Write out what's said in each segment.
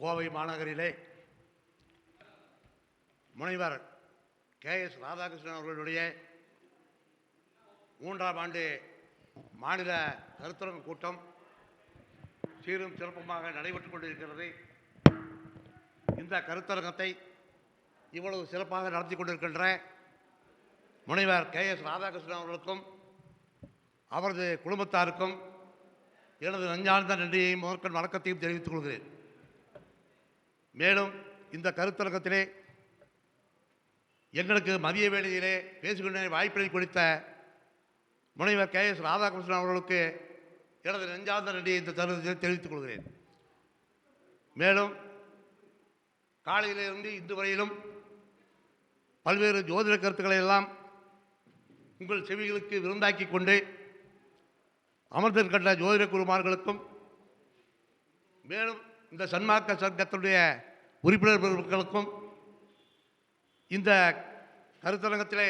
கோவை மாநகரிலே முனைவர் K S Radhakrishnan அவர்களுடைய மூன்றாம் ஆண்டு மாநில கருத்தரங்க கூட்டம் சீரும் சிறப்புமாக நடைபெற்று கொண்டிருக்கிறது. இந்த கருத்தரங்கத்தை இவ்வளவு சிறப்பாக நடத்தி கொண்டிருக்கின்ற முனைவர் கே எஸ் ராதாகிருஷ்ணன் அவர்களுக்கும் அவரது குடும்பத்தாருக்கும் எனது நஞ்சார்ந்த நன்றியையும் முதற்கண் வணக்கத்தையும் தெரிவித்துக் கொள்கிறேன். மேலும் இந்த கருத்தரங்கத்திலே எங்களுக்கு மதிய வேளையிலே பேசுகின்ற வாய்ப்பினை கொடுத்த முனைவர் கே எஸ் ராதாகிருஷ்ணன் அவர்களுக்கு எனது நெஞ்சார்ந்த நன்றியை இந்த தருணத்தில் தெரிவித்துக் கொள்கிறேன். மேலும் காலையிலிருந்து இன்று வரையிலும் பல்வேறு ஜோதிட கருத்துக்களை எல்லாம் உங்கள் செவிகளுக்கு விருந்தாக்கி கொண்டு அமர்ந்திருக்கின்ற ஜோதிட குருமார்களுக்கும் மேலும் இந்த சன்மார்க்க சங்கத்தினுடைய உறுப்பினர் பெருமக்களுக்கும் இந்த கருத்தரங்கத்திலே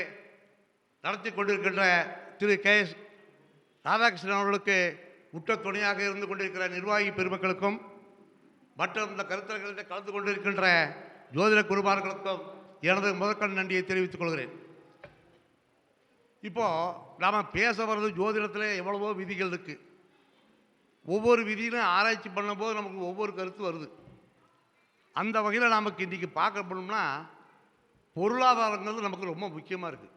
நடத்தி கொண்டிருக்கின்ற திரு கே எஸ் ராதாகிருஷ்ணன் அவர்களுக்கு உற்ற துணையாக இருந்து கொண்டிருக்கிற நிர்வாகி பெருமக்களுக்கும் மற்றும் இந்த கருத்தரங்கத்தில் கலந்து கொண்டிருக்கின்ற ஜோதிட குருமார்களுக்கும் எனது முதற்கண் நன்றியை தெரிவித்துக் கொள்கிறேன். இப்போது நாம் பேச வர்றது ஜோதிடத்தில் எவ்வளவோ விதிகள் இருக்குது ஒவ்வொரு விதியிலும் ஆராய்ச்சி பண்ணும்போது நமக்கு ஒவ்வொரு கருத்து வருது. அந்த வகையில் நமக்கு இன்றைக்கி பார்க்க போனோம்னா பொருளாதாரங்கிறது நமக்கு ரொம்ப முக்கியமாக இருக்குது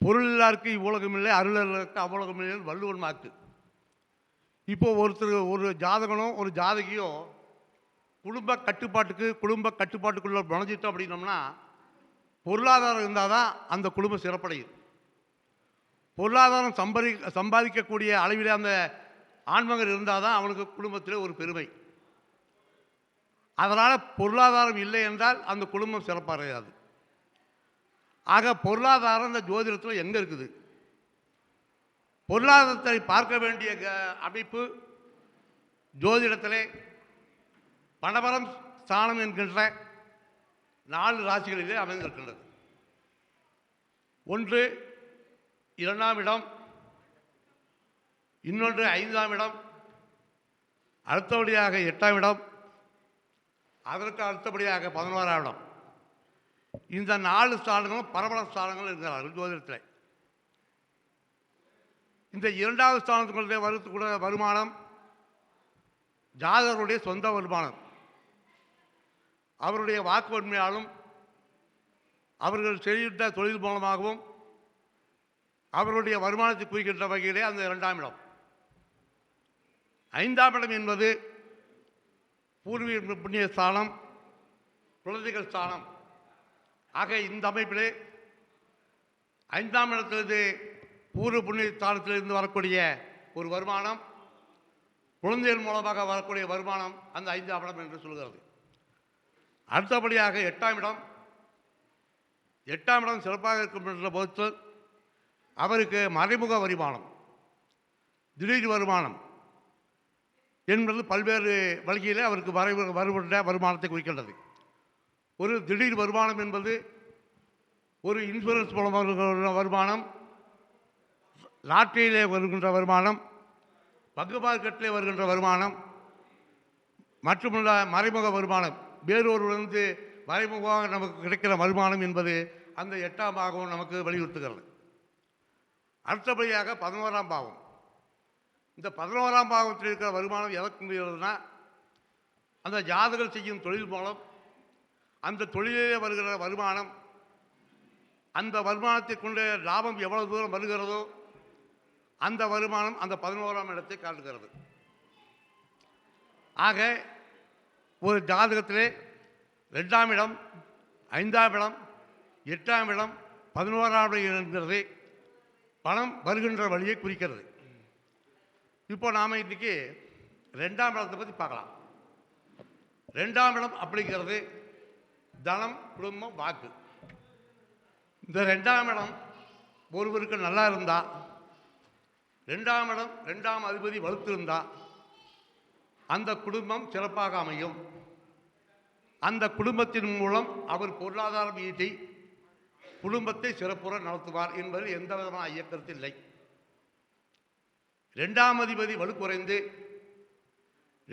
பொருள் இவ்வுலகம் இல்லை அருளருக்கு இல்லாருக்கு அவ்வுலகம் இல்லை வள்ளுவன் மாக்கு இப்போ ஒருத்தர் ஒரு ஜாதகனோ ஒரு ஜாதகியோ குடும்ப கட்டுப்பாட்டுக்கு குடும்ப கட்டுப்பாட்டுக்குள்ளே நுழைஞ்சிட்டோம் அப்படின்னோம்னா பொருளாதாரம் இருந்தால் தான் அந்த குடும்பம் சிறப்படையும். பொருளாதாரம் சம்பாதி சம்பாதிக்கக்கூடிய அளவில் அந்த ஆண்மகன் இருந்தால் தான் அவனுக்கு குடும்பத்தில் ஒரு பெருமை. அதனால் பொருளாதாரம் இல்லை என்றால் அந்த குடும்பம் சிறப்படையாது. ஆக பொருளாதாரம் இந்த ஜோதிடத்தில் எங்கே இருக்குது? பொருளாதாரத்தை பார்க்க வேண்டிய க- அமைப்பு ஜோதிடத்திலே பணபலம் ஸ்தானம் என்கின்ற நாலு ராசிகளிலே அமைந்திருக்கின்றது. ஒன்று இரண்டாம் இடம் இன்னொன்று ஐந்தாம் இடம் அடுத்தபடியாக எட்டாம் இடம் அதற்கு அடுத்தபடியாக பதினோராம் இடம் இந்த நாலு ஸ்தானங்களும் பரபர ஸ்தானங்கள் இருக்கிறார்கள் ஜோதிடத்தில். இந்த இரண்டாவது ஸ்தானத்துக்குள்ளே கூட வருமானம் ஜாதகருடைய சொந்த வருமானம். அவருடைய வாக்கு வன்மையாலும் அவர்கள் செய்கின்ற தொழில் மூலமாகவும் அவருடைய வருமானத்தை குறிக்கின்ற வகையிலே அந்த இரண்டாம் இடம். ஐந்தாம் இடம் என்பது பூர்வீக புண்ணிய ஸ்தானம் குழந்தைகள் ஸ்தானம். ஆக இந்த அமைப்பிலே ஐந்தாம் இடத்திலிருந்து பூர்வ புண்ணிய ஸ்தானத்திலிருந்து வரக்கூடிய ஒரு வருமானம் குழந்தைகள் மூலமாக வரக்கூடிய வருமானம் அந்த ஐந்தாம் இடம் என்று சொல்கிறது. அடுத்தபடியாக எட்டாம் இடம். எட்டாம் இடம் சிறப்பாக இருக்கும் என்ற பொறுத்து அவருக்கு மறைமுக வருமானம் திடீர் வருமானம். என்பது பல்வேறு வழியிலே அவருக்கு வரை வருகின்ற வருமானத்தை குறிக்கின்றது. ஒரு திடீர் வருமானம் என்பது ஒரு இன்சூரன்ஸ் மூலமாக வருகின்ற வருமானம் லாட்டரியிலே வருகின்ற வருமானம் பங்கு மார்க்கெட்டிலே வருகின்ற வருமானம் மற்றுமுள்ள மறைமுக வருமானம். வேறொருவரிலிருந்து மறைமுகமாக நமக்கு கிடைக்கிற வருமானம் என்பது அந்த எட்டாம் பாகம் நமக்கு வலியுறுத்துகிறது. அடுத்தபடியாக பதினோராம் பாகம். இந்த பதினோராம் பாகத்தில் இருக்கிற வருமானம் எதற்கு முடிகிறதுனா அந்த ஜாதகர் செய்யும் தொழில் மூலம் அந்த தொழிலிலே வருகிற வருமானம் அந்த வருமானத்தை கொண்டே லாபம் எவ்வளவு தூரம் வருகிறதோ அந்த வருமானம் அந்த பதினோராம் இடத்தை காட்டுகிறது. ஆக ஒரு ஜாதகத்திலே ரெண்டாம் இடம் ஐந்தாம் இடம் எட்டாம் இடம் பதினோராம் இடம் என்கிறது பணம் வருகின்ற வழியை குறிக்கிறது. இப்போ நாம் இன்றைக்கி ரெண்டாம் இடத்தை பற்றி பார்க்கலாம். ரெண்டாம் இடம் அப்படிங்கிறது தனம் குடும்பம் வாக்கு. இந்த ரெண்டாம் இடம் ஒருவருக்கு நல்லா இருந்தால் ரெண்டாம் இடம் ரெண்டாம் அதிபதி வலுத்திருந்தா அந்த குடும்பம் சிறப்பாக அமையும். அந்த குடும்பத்தின் மூலம் அவர் பொருளாதாரம் ஈட்டி குடும்பத்தை சிறப்புற நடத்துவார் என்பதில் எந்த விதமான இயக்கத்தில் இல்லை. ரெண்டாம் அதிபதி வலுக்குறைந்து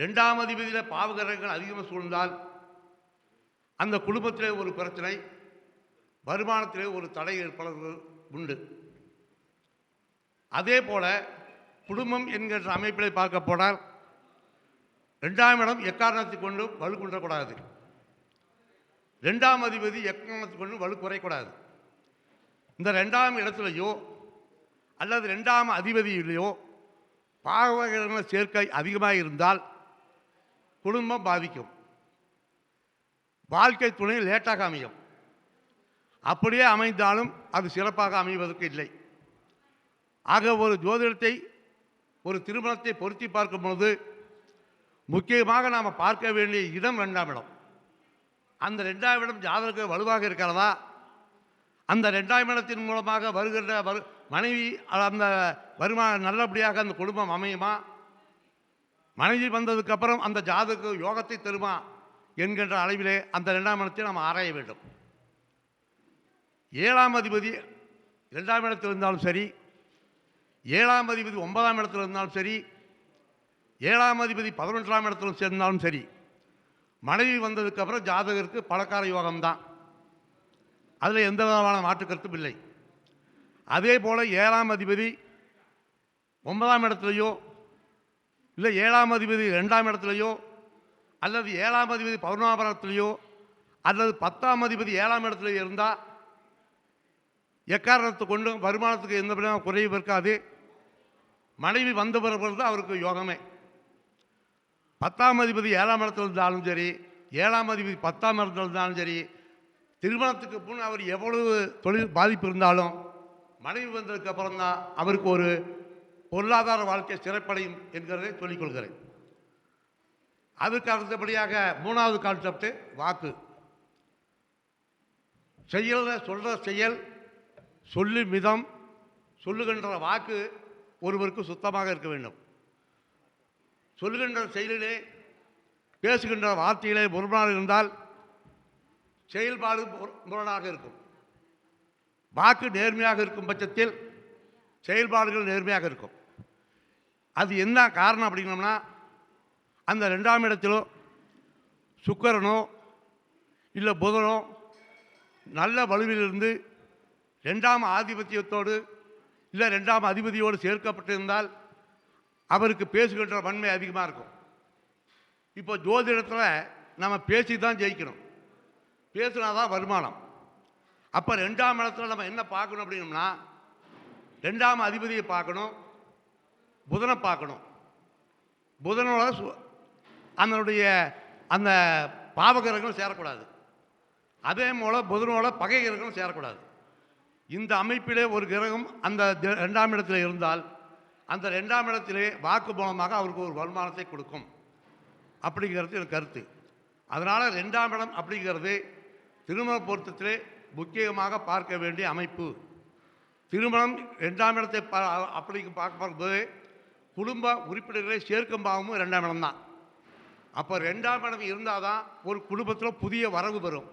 ரெண்டாம் அதிபதியில் பாவகிரகங்கள் அதிகமாக சூழ்ந்தால் அந்த குடும்பத்திலே ஒரு பிரச்சனை வருமானத்திலே ஒரு தடை ஏற்படுவது உண்டு. அதே போல் குடும்பம் என்கின்ற அமைப்பிலே பார்க்க போனால் ரெண்டாம் இடம் எக்காரணத்தை கொண்டு வலு குன்றக்கூடாது. ரெண்டாம் அதிபதி எக்காரணத்தை கொண்டு வலு குறைக்கூடாது. இந்த ரெண்டாம் இடத்துலையோ அல்லது ரெண்டாம் அதிபதியிலேயோ பாவகிரக சேர்க்கை அதிகமாக இருந்தால் குடும்பம் பாதிக்கும். வாழ்க்கை துணை லேட்டாக அமையும். அப்படியே அமைந்தாலும் அது சிறப்பாக அமைவதற்கு இல்லை. ஆக ஒரு ஜோதிடத்தை ஒரு திருமணத்தை பொருத்தி பார்க்கும் பொழுது முக்கியமாக நாம் பார்க்க வேண்டிய இடம் ரெண்டாம் இடம். அந்த ரெண்டாம் இடம் ஜாதக வலுவாக இருக்கிறதா? அந்த ரெண்டாம் இடத்தின் மூலமாக வருகின்ற வரு மனைவி அந்த வருமானம் நல்லபடியாக அந்த குடும்பம் அமையுமா? மனைவி வந்ததுக்கப்புறம் அந்த ஜாதகம் யோகத்தை தருமா? என்கின்ற அளவிலே அந்த ரெண்டாம் இடத்தை நாம் ஆராய வேண்டும். ஏழாம் அதிபதி இரண்டாம் இடத்தில் இருந்தாலும் சரி ஏழாம் அதிபதி ஒன்பதாம் இடத்தில் இருந்தாலும் சரி ஏழாம் அதிபதி பதினொன்றாம் இடத்தில் சேர்ந்தாலும் சரி மனைவி வந்ததுக்கப்புறம் ஜாதகருக்கு பணக்கார யோகம்தான். அதில் எந்த விதமான மாற்றுக்கருத்தும் இல்லை. அதே போல் ஏழாம் அதிபதி ஒன்பதாம் இடத்துலையோ இல்லை ஏழாம் அதிபதி ரெண்டாம் இடத்துலையோ அல்லது ஏழாம் அதிபதி பௌர்ணாபரத்துலேயோ அல்லது பத்தாம் அதிபதி ஏழாம் இடத்துல இருந்தால் எக்காரணத்தை கொண்டு வருமானத்துக்கு எந்த விதமான குறைவு இருக்காது. மனைவி வந்த பிறகு அவருக்கு யோகமே. பத்தாம் அதிபதி ஏழாம் இடத்துல இருந்தாலும் சரி ஏழாம் அதிபதி பத்தாம் இடத்துல இருந்தாலும் சரி திருமணத்துக்கு முன் அவர் எவ்வளவு தொழில் பாதிப்பு இருந்தாலும் மனைவி வந்ததுக்கு அப்புறம் தான் அவருக்கு ஒரு பொருளாதார வாழ்க்கை சிறப்படையும் என்கிறதை சொல்லிக்கொள்கிறேன். அதுக்கு அடுத்தபடியாக மூணாவது கான்செப்ட் வாக்கு. செயல சொல்கிற செயல் சொல்லு மிதம் சொல்லுகின்ற வாக்கு ஒருவருக்கு சுத்தமாக இருக்க வேண்டும். சொல்லுகின்ற செயலிலே பேசுகின்ற வார்த்தையிலே முரணாக இருந்தால் செயல்பாடு முரணாக இருக்கும். வாக்கு நேர்மையாக இருக்கும் பட்சத்தில் செயல்பாடுகள் நேர்மையாக இருக்கும். அது என்ன காரணம் அப்படின்னோம்னா அந்த ரெண்டாம் இடத்திலோ சுக்கரனோ இல்லை புதனோ நல்ல வலுவிலிருந்து ரெண்டாம் ஆதிபத்தியத்தோடு இல்லை ரெண்டாம் அதிபதியோடு சேர்க்கப்பட்டிருந்தால் அவருக்கு பேசுகின்ற வன்மை அதிகமாக இருக்கும். இப்போ ஜோதிடத்தில் நம்ம பேசி தான் ஜெயிக்கணும். பேசுனா தான் வருமானம். அப்போ ரெண்டாம் இடத்துல நம்ம என்ன பார்க்கணும் அப்படின்னம்னா ரெண்டாம் அதிபதியை பார்க்கணும் புதனை பார்க்கணும். புதனோட சு- அதனுடைய அந்த பாவகிரகம் சேரக்கூடாது. அதே போல் புதனோட பகை கிரகம் சேரக்கூடாது. இந்த அமைப்பிலே ஒரு கிரகம் அந்த தி- ரெண்டாம் இடத்துல இருந்தால் அந்த ரெண்டாம் இடத்திலே வாக்கு மூலமாக அவருக்கு ஒரு வருமானத்தை கொடுக்கும். அப்படிங்கிறது எனக்கு கருத்து. அதனால் ரெண்டாம் இடம் அப்படிங்கிறது திருமண பொருத்தத்திலே முக்கியமாக பார்க்க வேண்டிய அமைப்பு. திருமணம் ரெண்டாம் இடத்தை பா அப்படி பார்க்க பார்க்கும்போது குடும்ப உறுப்பினர்களை சேர்க்கும் பாவமும் ரெண்டாம் இடம் தான். அப்போ ரெண்டாம் இடம் இருந்தால் தான் ஒரு குடும்பத்தில் புதிய வரவு வரும்.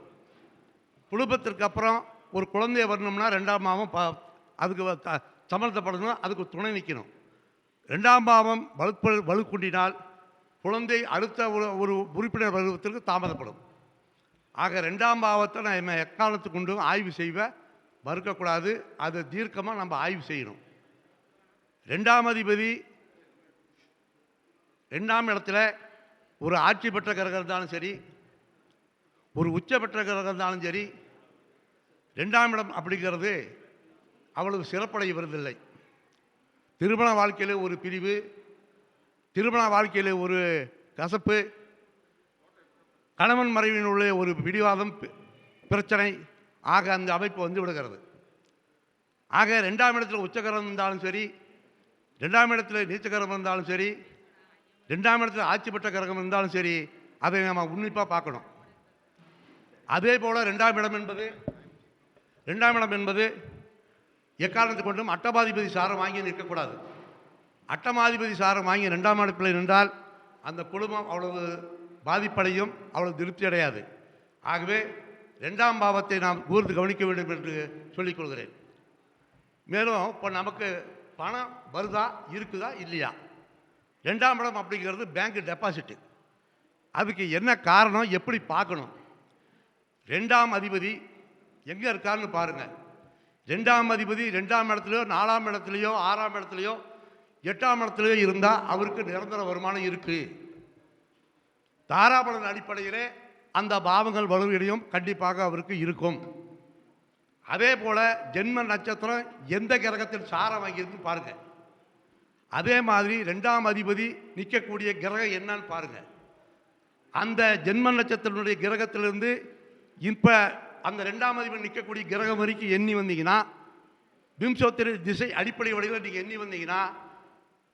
குடும்பத்திற்கு அப்புறம் ஒரு குழந்தைய வரணும்னா ரெண்டாம் பாவம் ப அதுக்கு த- சமர்த்தப்படணும் அதுக்கு துணை நிற்கணும் ரெண்டாம் பாவம் வலுப்ப வலுக்குண்டினால் குழந்தை அடுத்த ஒரு ஒரு உறுப்பினர் வருவதற்கு தாமதப்படும். ஆக ரெண்டாம் பாவத்தை நான் எக்காலத்து கொண்டும் ஆய்வு செய்வேன் மறுக்கக்கூடாது. அதை தீர்க்கமாக நம்ம ஆய்வு செய்யணும். ரெண்டாம் அதிபதி ரெண்டாம் இடத்துல ஒரு ஆட்சி பெற்ற கிரகம் இருந்தாலும் சரி ஒரு உச்ச பெற்ற கிரகம் இருந்தாலும் சரி ரெண்டாம் இடம் அப்படிங்கிறது அவ்வளவு சிறப்படைய வருவதில்லை திருமண வாழ்க்கையில் ஒரு பிரிவு திருமண வாழ்க்கையில் ஒரு கசப்பு கணவன் மறைவினுள்ள ஒரு பிடிவாதம் பிரச்சனை ஆக அந்த அமைப்பு வந்து விடுகிறது. ஆக ரெண்டாம் இடத்துல உச்சகரம் இருந்தாலும் சரி ரெண்டாம் இடத்துல நீச்சகரம் இருந்தாலும் சரி ரெண்டாம் இடத்துல ஆட்சி பெற்ற கிரகம் இருந்தாலும் சரி அதை நம்ம உன்னிப்பாக பார்க்கணும். அதே போல் ரெண்டாம் இடம் என்பது ரெண்டாம் இடம் என்பது எக்காரணத்தை கொண்டும் அட்டமாதிபதி சாரம் வாங்கி நிற்கக்கூடாது. அட்டமாதிபதி சாரம் வாங்கி ரெண்டாம் இடத்தில் நின்றால் அந்த குடும்பம் அவ்வளவு பாதிப்படையும் அவ்வளவு திருப்தி அடையாது ஆகவே ரெண்டாம் பாவத்தை நாம் கூர்ந்து கவனிக்க வேண்டும் என்று சொல்லிக் கொள்கிறேன். மேலும் இப்போ நமக்கு பணம் வருதா இருக்குதா இல்லையா? ரெண்டாம் இடம் அப்படிங்கிறது பேங்க் டெபாசிட்டு அதுக்கு என்ன காரணம் எப்படி பார்க்கணும்? ரெண்டாம் அதிபதி எங்கே இருக்காருன்னு பாருங்கள் ரெண்டாம் அதிபதி ரெண்டாம் இடத்துலையோ நாலாம் இடத்துலையோ ஆறாம் இடத்துலையோ எட்டாம் இடத்துலையோ இருந்தால் அவருக்கு நிரந்தர வருமானம் இருக்குது தாராபலன் அடிப்படையிலே அந்த பாவங்கள் வலுவிடையும் கண்டிப்பாக அவருக்கு இருக்கும். அதே போல் ஜென்ம நட்சத்திரம் எந்த கிரகத்தில் சாரம் வாங்கியிருக்குன்னு பாருங்க. அதே மாதிரி ரெண்டாம் அதிபதி நிற்கக்கூடிய கிரகம் என்னன்னு பாருங்க. அந்த ஜென்ம நட்சத்திரனுடைய கிரகத்திலிருந்து இப்போ அந்த ரெண்டாம் அதிபதி நிற்கக்கூடிய கிரகம் வரைக்கும் எண்ணி வந்தீங்கன்னா பிம்சோத்திர திசை அடிப்படை வழியில் நீங்கள் எண்ணி வந்தீங்கன்னா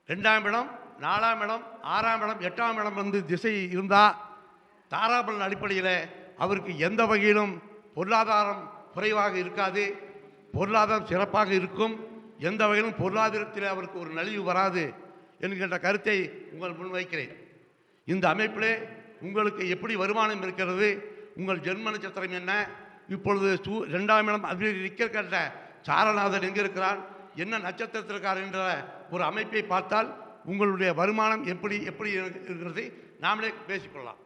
ரெண்டாம் இடம் நாலாம் இடம் ஆறாம் இடம் எட்டாம் இடம் வந்து திசை இருந்தால் தாராபலன் அடிப்படையில் அவருக்கு எந்த வகையிலும் பொருளாதாரம் குறைவாக இருக்காது. பொருளாதாரம் சிறப்பாக இருக்கும். எந்த வகையிலும் பொருளாதாரத்தில் அவருக்கு ஒரு நலிவு வராது என்கின்ற கருத்தை உங்கள் முன்வைக்கிறேன் இந்த அமைப்பிலே உங்களுக்கு எப்படி வருமானம் இருக்கிறது? உங்கள் ஜென்ம நட்சத்திரம் என்ன? இப்பொழுது சூ ரெண்டாம் இடம் அதில் நிற்கின்ற சாரநாதன் எங்கே இருக்கிறான் என்ன நட்சத்திரத்தில் இருக்கார் என்ற ஒரு அமைப்பை பார்த்தால் உங்களுடைய வருமானம் எப்படி எப்படி இருக்கிறதை நாமளே பேசிக்கொள்ளலாம்.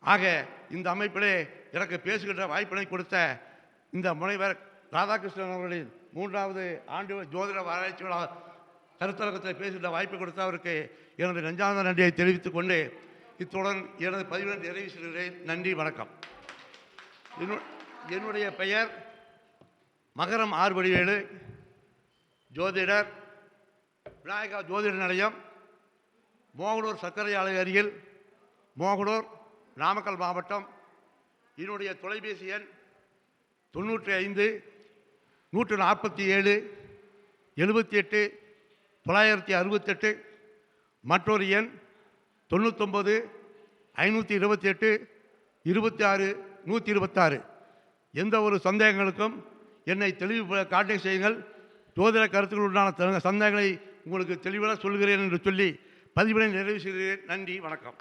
ஆக இந்த அமைப்பிலே எனக்கு பேசுகின்ற வாய்ப்பினை கொடுத்த இந்த முனைவர் ராதாகிருஷ்ணன் அவர்களின் மூன்றாவது ஆண்டு ஜோதிட ஆராய்ச்சி விழா கருத்தரங்கத்தில் பேசுகின்ற வாய்ப்பு கொடுத்த அவருக்கு எனது நெஞ்சார்ந்த நன்றியை தெரிவித்துக் கொண்டு இத்துடன் எனது பதிவு நிறைவு செய்கிறேன். நன்றி வணக்கம். என்னு- என்னுடைய பெயர் மகரம் ஆறுபடிவேலு ஜோதிடர் விநாயகா ஜோதிட நிலையம் மோகனூர் சர்க்கரை ஆலை அருகில் மோகனூர் நாமக்கல் மாவட்டம் என்னுடைய தொலைபேசி எண் தொண்ணூற்றி ஐந்து நூற்று நாற்பத்தி ஏழு எழுபத்தி எட்டு தொள்ளாயிரத்தி அறுபத்தெட்டு மற்றொரு எண் தொண்ணூத்தொம்பது ஐநூற்றி இருபத்தி எட்டு இருபத்தி ஆறு நூற்றி இருபத்தாறு. எந்த ஒரு சந்தேகங்களுக்கும் என்னை தெளிவு காட்டை செய்யுங்கள். ஜோதிட கருத்துக்களுடான சந்தேகங்களை உங்களுக்கு தெளிவாக சொல்கிறேன் என்று சொல்லி பதிவினை நிறைவு செய்கிறேன். நன்றி வணக்கம்.